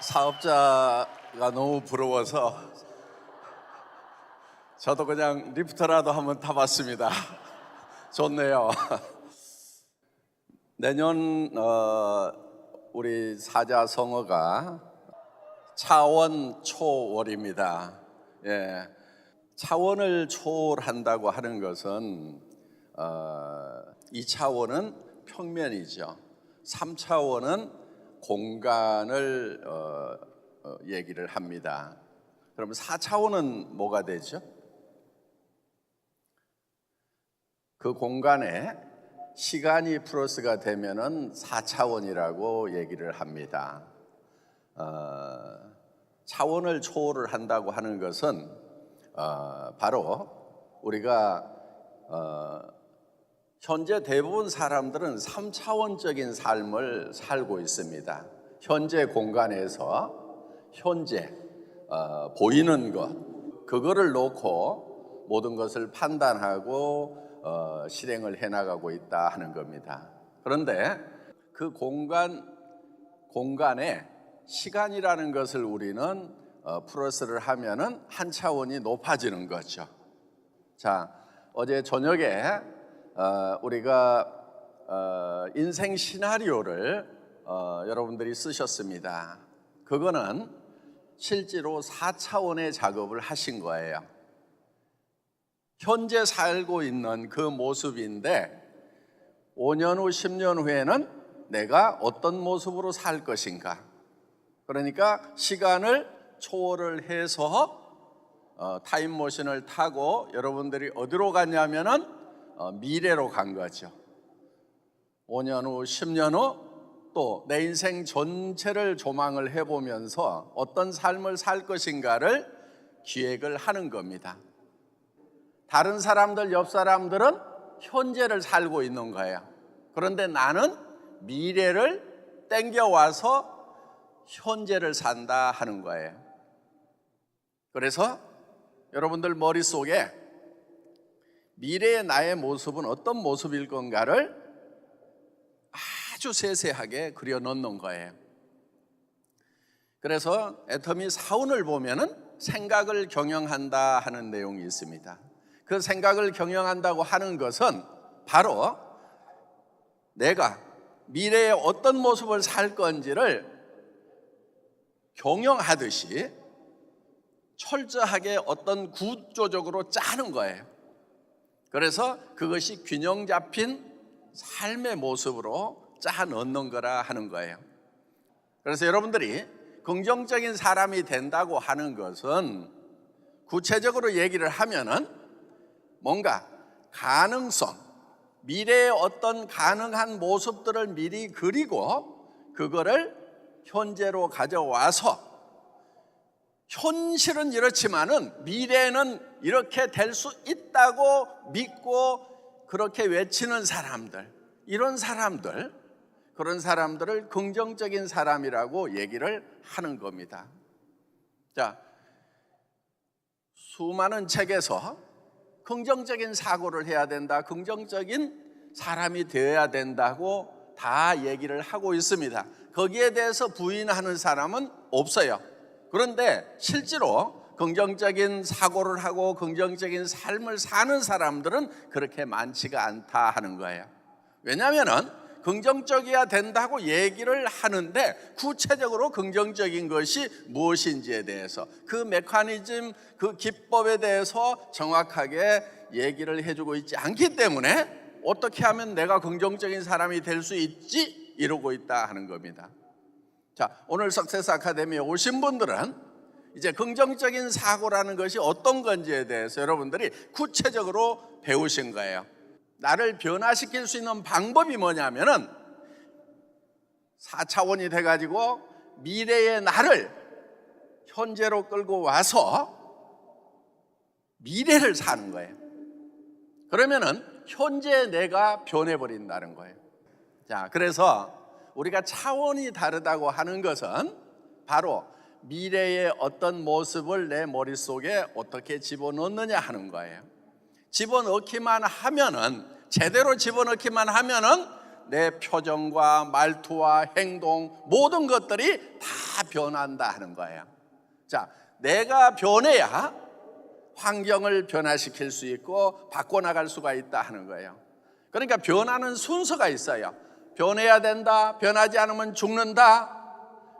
사업자가 너무 부러워서 저도 그냥 리프트라도 한번 타봤습니다. 좋네요. 내년 어, 우리 사자성어가 차원 초월입니다. 예, 차원을 초월한다고 하는 것은 어, 2차원은 평면이죠. 3차원은 공간을 어, 어, 얘기를 합니다. 그러면 4차원은 뭐가 되죠? 그 공간에 시간이 플러스가 되면은 4차원이라고 얘기를 합니다. 어, 차원을 초월을 한다고 하는 것은 어, 바로 우리가 어, 현재 대부분 사람들은 3차원적인 삶을 살고 있습니다. 현재 공간에서 현재 어, 보이는 것 그거를 놓고 모든 것을 판단하고 어, 실행을 해나가고 있다 하는 겁니다. 그런데 그 공간 공간에 시간이라는 것을 우리는 어, 플러스를 하면은 한 차원이 높아지는 거죠. 자, 어제 저녁에 어, 우리가 어, 인생 시나리오를 어, 여러분들이 쓰셨습니다. 그거는 실제로 4차원의 작업을 하신 거예요. 현재 살고 있는 그 모습인데 5년 후, 10년 후에는 내가 어떤 모습으로 살 것인가. 그러니까 시간을 초월을 해서 어, 타임머신을 타고 여러분들이 어디로 갔냐면은 어, 미래로 간 거죠. 5년 후, 10년 후 또 내 인생 전체를 조망을 해보면서 어떤 삶을 살 것인가를 기획을 하는 겁니다. 다른 사람들, 옆 사람들은 현재를 살고 있는 거예요. 그런데 나는 미래를 땡겨와서 현재를 산다 하는 거예요. 그래서 여러분들 머릿속에 미래의 나의 모습은 어떤 모습일 건가를 아주 세세하게 그려 넣는 거예요. 그래서 애터미 사운을 보면은 생각을 경영한다 하는 내용이 있습니다. 그 생각을 경영한다고 하는 것은 바로 내가 미래에 어떤 모습을 살 건지를 경영하듯이 철저하게 어떤 구조적으로 짜는 거예요. 그래서 그것이 균형 잡힌 삶의 모습으로 짜 넣는 거라 하는 거예요. 그래서 여러분들이 긍정적인 사람이 된다고 하는 것은 구체적으로 얘기를 하면은 뭔가 가능성, 미래의 어떤 가능한 모습들을 미리 그리고 그거를 현재로 가져와서 현실은 이렇지만은 미래는 이렇게 될 수 있다고 믿고 그렇게 외치는 사람들, 이런 사람들, 그런 사람들을 긍정적인 사람이라고 얘기를 하는 겁니다. 자, 수많은 책에서 긍정적인 사고를 해야 된다, 긍정적인 사람이 되어야 된다고 다 얘기를 하고 있습니다. 거기에 대해서 부인하는 사람은 없어요. 그런데 실제로 긍정적인 사고를 하고 긍정적인 삶을 사는 사람들은 그렇게 많지가 않다 하는 거예요. 왜냐하면은 긍정적이어야 된다고 얘기를 하는데 구체적으로 긍정적인 것이 무엇인지에 대해서 그 메커니즘, 그 기법에 대해서 정확하게 얘기를 해주고 있지 않기 때문에 어떻게 하면 내가 긍정적인 사람이 될 수 있지? 이러고 있다 하는 겁니다. 자, 오늘 석세스 아카데미에 오신 분들은 이제 긍정적인 사고라는 것이 어떤 건지에 대해서 여러분들이 구체적으로 배우신 거예요. 나를 변화시킬 수 있는 방법이 뭐냐면은 4차원이 돼가지고 미래의 나를 현재로 끌고 와서 미래를 사는 거예요. 그러면은 현재 내가 변해버린다는 거예요. 자, 그래서 우리가 차원이 다르다고 하는 것은 바로 미래의 어떤 모습을 내 머릿속에 어떻게 집어넣느냐 하는 거예요. 집어넣기만 하면은 제대로 집어넣기만 하면은 내 표정과 말투와 행동 모든 것들이 다 변한다 하는 거예요. 자, 내가 변해야 환경을 변화시킬 수 있고 바꿔 나갈 수가 있다 하는 거예요. 그러니까 변하는 순서가 있어요. 변해야 된다. 변하지 않으면 죽는다.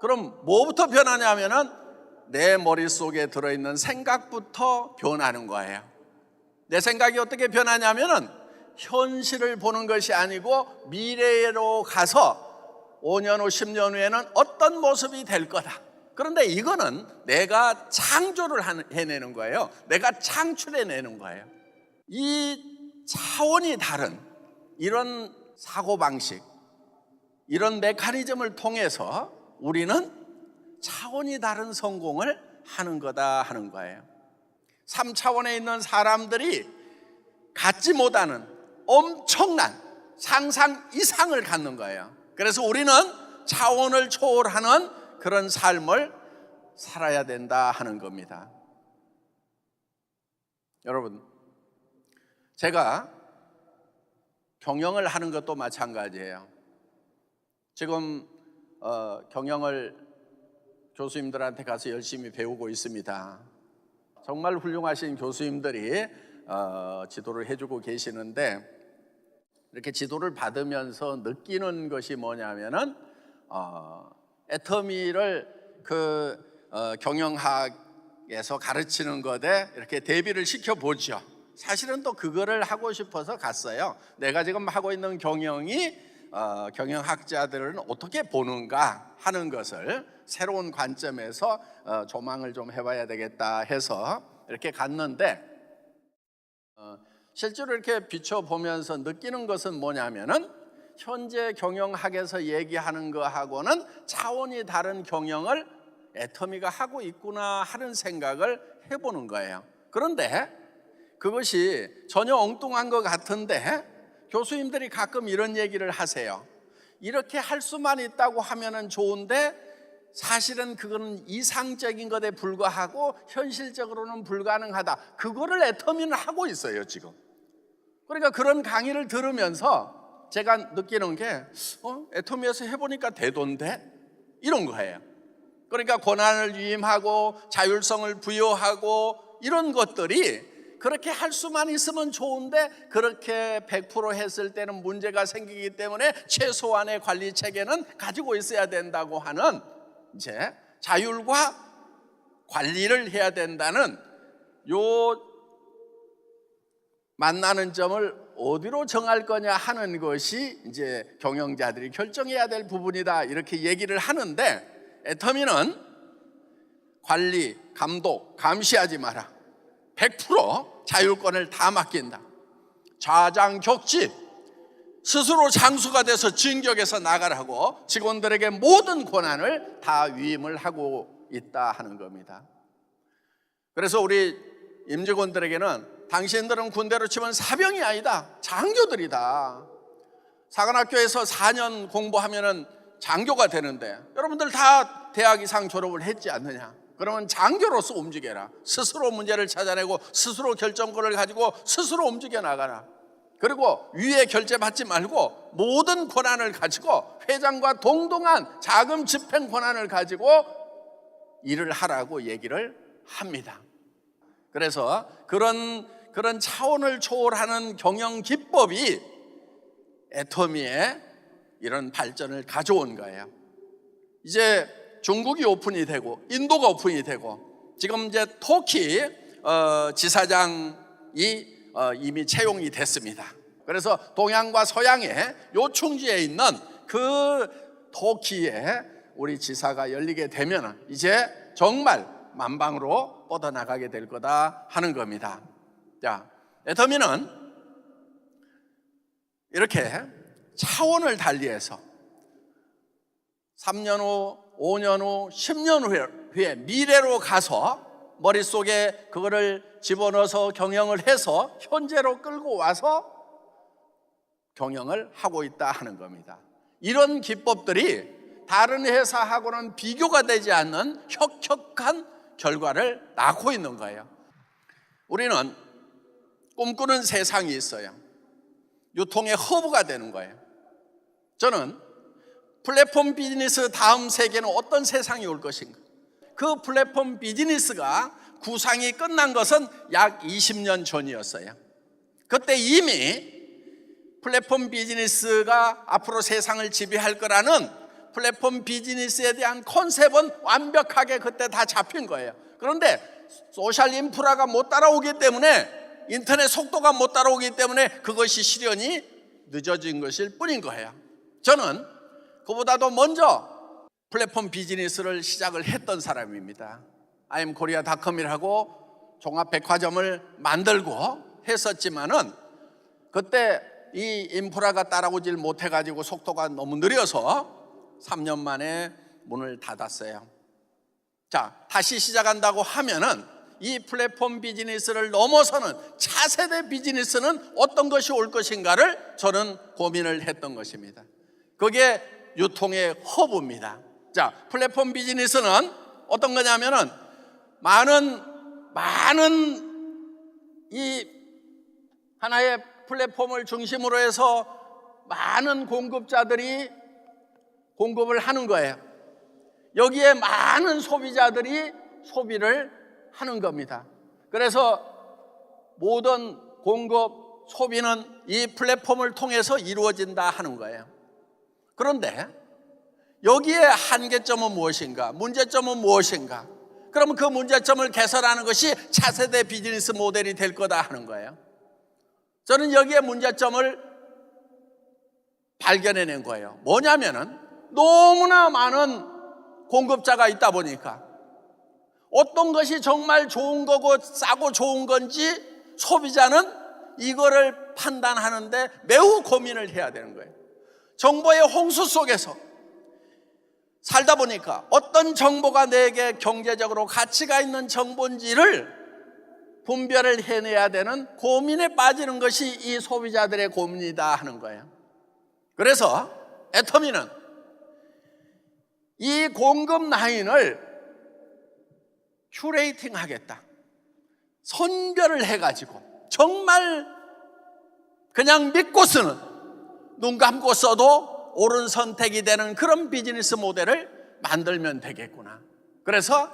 그럼 뭐부터 변하냐면은 내 머릿속에 들어있는 생각부터 변하는 거예요. 내 생각이 어떻게 변하냐면은 현실을 보는 것이 아니고 미래로 가서 5년 후, 10년 후에는 어떤 모습이 될 거다. 그런데 이거는 내가 창조를 해내는 거예요. 내가 창출해내는 거예요. 이 차원이 다른 이런 사고방식, 이런 메커니즘을 통해서 우리는 차원이 다른 성공을 하는 거다 하는 거예요. 3차원에 있는 사람들이 갖지 못하는 엄청난 상상 이상을 갖는 거예요. 그래서 우리는 차원을 초월하는 그런 삶을 살아야 된다 하는 겁니다. 여러분, 제가 경영을 하는 것도 마찬가지예요. 지금 어, 경영을 교수님들한테 가서 열심히 배우고 있습니다. 정말 훌륭하신 교수님들이 어, 지도를 해주고 계시는데 이렇게 지도를 받으면서 느끼는 것이 뭐냐면은 어, 애터미를 그 어, 경영학에서 가르치는 것에 이렇게 대비를 시켜 보죠. 사실은 또 그거를 하고 싶어서 갔어요. 내가 지금 하고 있는 경영이 어, 경영학자들은 어떻게 보는가 하는 것을 새로운 관점에서 어, 조망을 좀 해봐야 되겠다 해서 이렇게 갔는데 어, 실제로 이렇게 비춰보면서 느끼는 것은 뭐냐면은 현재 경영학에서 얘기하는 거하고는 차원이 다른 경영을 애터미가 하고 있구나 하는 생각을 해보는 거예요. 그런데 그것이 전혀 엉뚱한 것 같은데 교수님들이 가끔 이런 얘기를 하세요. 이렇게 할 수만 있다고 하면은 좋은데 사실은 그거는 이상적인 것에 불과하고 현실적으로는 불가능하다. 그거를 애터미는 하고 있어요, 지금. 그러니까 그런 강의를 들으면서 제가 느끼는 게 어, 애터미에서 해 보니까 되던데 이런 거예요. 그러니까 권한을 위임하고 자율성을 부여하고 이런 것들이 그렇게 할 수만 있으면 좋은데 그렇게 100% 했을 때는 문제가 생기기 때문에 최소한의 관리 체계는 가지고 있어야 된다고 하는 이제 자율과 관리를 해야 된다는 요 만나는 점을 어디로 정할 거냐 하는 것이 이제 경영자들이 결정해야 될 부분이다 이렇게 얘기를 하는데 애터미는 관리, 감독, 감시하지 마라. 100% 자율권을 다 맡긴다. 좌장격지 스스로 장수가 돼서 진격해서 나가라고 직원들에게 모든 권한을 다 위임을 하고 있다 하는 겁니다. 그래서 우리 임직원들에게는 당신들은 군대로 치면 사병이 아니다. 장교들이다. 사관학교에서 4년 공부하면은 장교가 되는데 여러분들 다 대학 이상 졸업을 했지 않느냐? 그러면 장교로서 움직여라. 스스로 문제를 찾아내고 스스로 결정권을 가지고 스스로 움직여 나가라. 그리고 위에 결제 받지 말고 모든 권한을 가지고 회장과 동등한 자금 집행 권한을 가지고 일을 하라고 얘기를 합니다. 그래서 그런 그런 차원을 초월하는 경영 기법이 애터미의 이런 발전을 가져온 거예요. 이제 중국이 오픈이 되고 인도가 오픈이 되고 지금 이제 터키 어, 지사장이 어, 이미 채용이 됐습니다. 그래서 동양과 서양의 요충지에 있는 그 터키에 우리 지사가 열리게 되면 이제 정말 만방으로 뻗어나가게 될 거다 하는 겁니다. 자, 애터미는 이렇게 차원을 달리해서 3년 후, 5년 후, 10년 후에, 미래로 가서 머릿속에 그거를 집어넣어서 경영을 해서 현재로 끌고 와서 경영을 하고 있다 하는 겁니다. 이런 기법들이 다른 회사하고는 비교가 되지 않는 혁혁한 결과를 낳고 있는 거예요. 우리는 꿈꾸는 세상이 있어요. 유통의 허브가 되는 거예요. 저는 플랫폼 비즈니스 다음 세계는 어떤 세상이 올 것인가? 그 플랫폼 비즈니스가 구상이 끝난 것은 약 20년 전이었어요. 그때 이미 플랫폼 비즈니스가 앞으로 세상을 지배할 거라는 플랫폼 비즈니스에 대한 컨셉은 완벽하게 그때 다 잡힌 거예요. 그런데 소셜 인프라가 못 따라오기 때문에 인터넷 속도가 못 따라오기 때문에 그것이 실현이 늦어진 것일 뿐인 거예요. 저는 그보다도 먼저 플랫폼 비즈니스를 시작을 했던 사람입니다. 아임코리아닷컴이라고 종합 백화점을 만들고 했었지만은 그때 이 인프라가 따라오질 못해 가지고 속도가 너무 느려서 3년 만에 문을 닫았어요. 자, 다시 시작한다고 하면은 이 플랫폼 비즈니스를 넘어서는 차세대 비즈니스는 어떤 것이 올 것인가를 저는 고민을 했던 것입니다. 그게 유통의 허브입니다. 자, 플랫폼 비즈니스는 어떤 거냐면은 많은 많은 이 하나의 플랫폼을 중심으로 해서 많은 공급자들이 공급을 하는 거예요. 여기에 많은 소비자들이 소비를 하는 겁니다. 그래서 모든 공급, 소비는 이 플랫폼을 통해서 이루어진다 하는 거예요. 그런데 여기에 한계점은 무엇인가? 문제점은 무엇인가? 그러면 그 문제점을 개선하는 것이 차세대 비즈니스 모델이 될 거다 하는 거예요. 저는 여기에 문제점을 발견해낸 거예요. 뭐냐면은 너무나 많은 공급자가 있다 보니까 어떤 것이 정말 좋은 거고 싸고 좋은 건지 소비자는 이거를 판단하는데 매우 고민을 해야 되는 거예요. 정보의 홍수 속에서 살다 보니까 어떤 정보가 내게 경제적으로 가치가 있는 정보인지를 분별을 해내야 되는 고민에 빠지는 것이 이 소비자들의 고민이다 하는 거예요. 그래서 애터미는 이 공급 라인을 큐레이팅 하겠다. 선별을 해가지고 정말 그냥 믿고 쓰는 눈 감고 써도 옳은 선택이 되는 그런 비즈니스 모델을 만들면 되겠구나. 그래서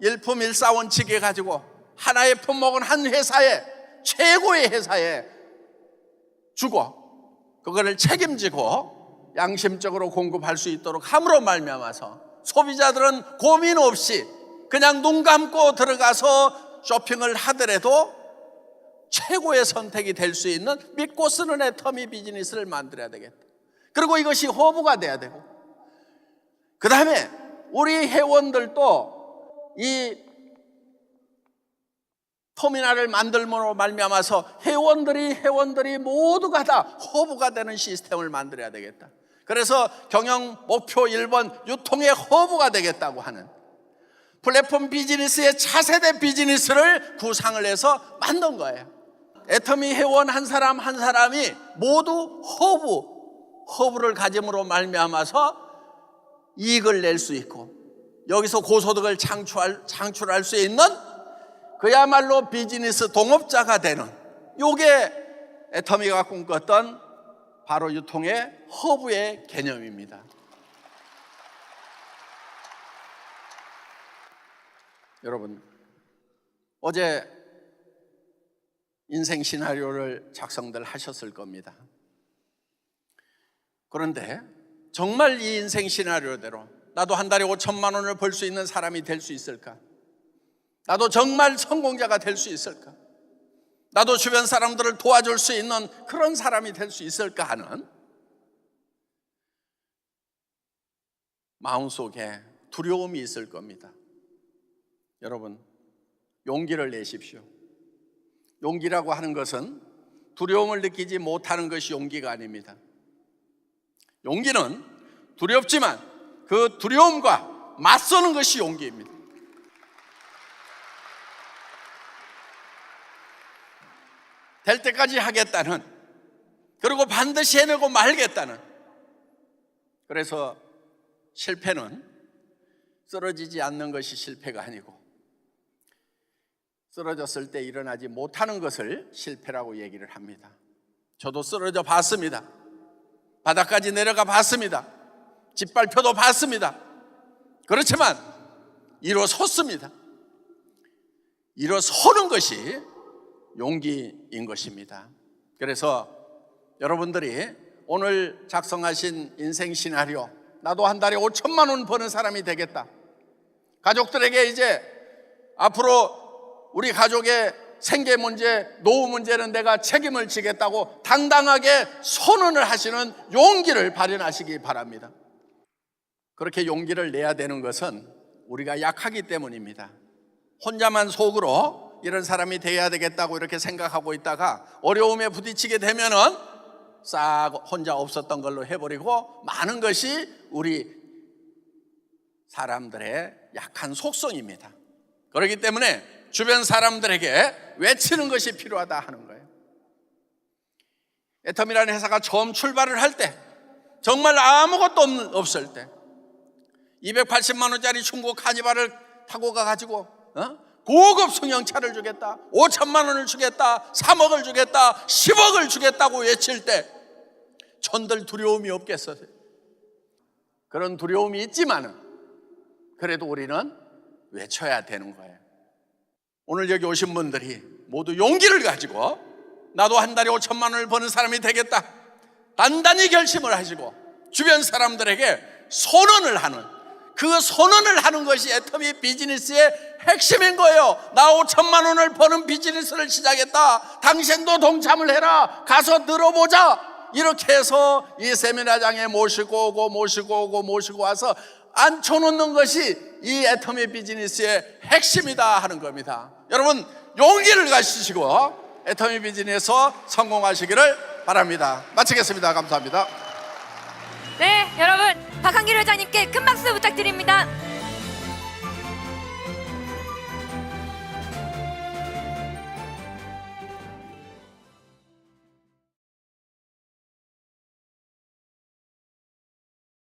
일품 일사 원칙에 가지고 하나의 품목은 한 회사에 최고의 회사에 주고 그거를 책임지고 양심적으로 공급할 수 있도록 함으로 말미암아서 소비자들은 고민 없이 그냥 눈 감고 들어가서 쇼핑을 하더라도 최고의 선택이 될 수 있는 믿고 쓰는 애터미 비즈니스를 만들어야 되겠다. 그리고 이것이 허브가 돼야 되고 그 다음에 우리 회원들도 이 터미널을 만들므로 말미암아서 회원들이 회원들이 모두가 다 허브가 되는 시스템을 만들어야 되겠다. 그래서 경영 목표 1번 유통의 허브가 되겠다고 하는 플랫폼 비즈니스의 차세대 비즈니스를 구상을 해서 만든 거예요. 애터미 회원 한 사람 한 사람이 모두 허브, 허브를 가짐으로 말미암아서 이익을 낼 수 있고 여기서 고소득을 창출할, 창출할 수 있는 그야말로 비즈니스 동업자가 되는 요게 애터미가 꿈꿨던 바로 유통의 허브의 개념입니다. 여러분, 어제 인생 시나리오를 작성들 하셨을 겁니다. 그런데 정말 이 인생 시나리오대로 나도 한 달에 5천만 원을 벌 수 있는 사람이 될 수 있을까? 나도 정말 성공자가 될 수 있을까? 나도 주변 사람들을 도와줄 수 있는 그런 사람이 될 수 있을까 하는 마음속에 두려움이 있을 겁니다. 여러분, 용기를 내십시오. 용기라고 하는 것은 두려움을 느끼지 못하는 것이 용기가 아닙니다. 용기는 두렵지만 그 두려움과 맞서는 것이 용기입니다. 될 때까지 하겠다는 그리고 반드시 해내고 말겠다는 그래서 실패는 쓰러지지 않는 것이 실패가 아니고 쓰러졌을 때 일어나지 못하는 것을 실패라고 얘기를 합니다. 저도 쓰러져 봤습니다. 바닥까지 내려가 봤습니다. 짓밟혀도 봤습니다. 그렇지만 일어섰습니다. 일어서는 것이 용기인 것입니다. 그래서 여러분들이 오늘 작성하신 인생 시나리오 나도 한 달에 5천만 원 버는 사람이 되겠다. 가족들에게 이제 앞으로 우리 가족의 생계 문제, 노후 문제는 내가 책임을 지겠다고 당당하게 선언을 하시는 용기를 발현하시기 바랍니다. 그렇게 용기를 내야 되는 것은 우리가 약하기 때문입니다. 혼자만 속으로 이런 사람이 돼야 되겠다고 이렇게 생각하고 있다가 어려움에 부딪히게 되면은 싹 혼자 없었던 걸로 해버리고 많은 것이 우리 사람들의 약한 속성입니다. 그렇기 때문에 주변 사람들에게 외치는 것이 필요하다 하는 거예요. 애텀이라는 회사가 처음 출발을 할 때 정말 아무것도 없- 없을 때 280만 원짜리 중고 카니발을 타고 가가지고 어? 고급 승용차를 주겠다 5천만 원을 주겠다 3억을 주겠다 10억을 주겠다고 외칠 때 전들 두려움이 없겠어요 그런 두려움이 있지만은 그래도 우리는 외쳐야 되는 거예요 오늘 여기 오신 분들이 모두 용기를 가지고 나도 한 달에 5천만 원을 버는 사람이 되겠다 단단히 결심을 하시고 주변 사람들에게 선언을 하는 그 선언을 하는 것이 애터미 비즈니스의 핵심인 거예요. 나 5천만 원을 버는 비즈니스를 시작했다. 당신도 동참을 해라. 가서 들어보자. 이렇게 해서 이 세미나장에 모시고 오고 모시고 오고 모시고 와서 앉혀놓는 것이 이 애터미 비즈니스의 핵심이다 하는 겁니다. 여러분 용기를 가지시고 애터미 비즈니스에서 성공하시기를 바랍니다. 마치겠습니다. 감사합니다. 네, 여러분 박한길 회장님께 큰 박수 부탁드립니다.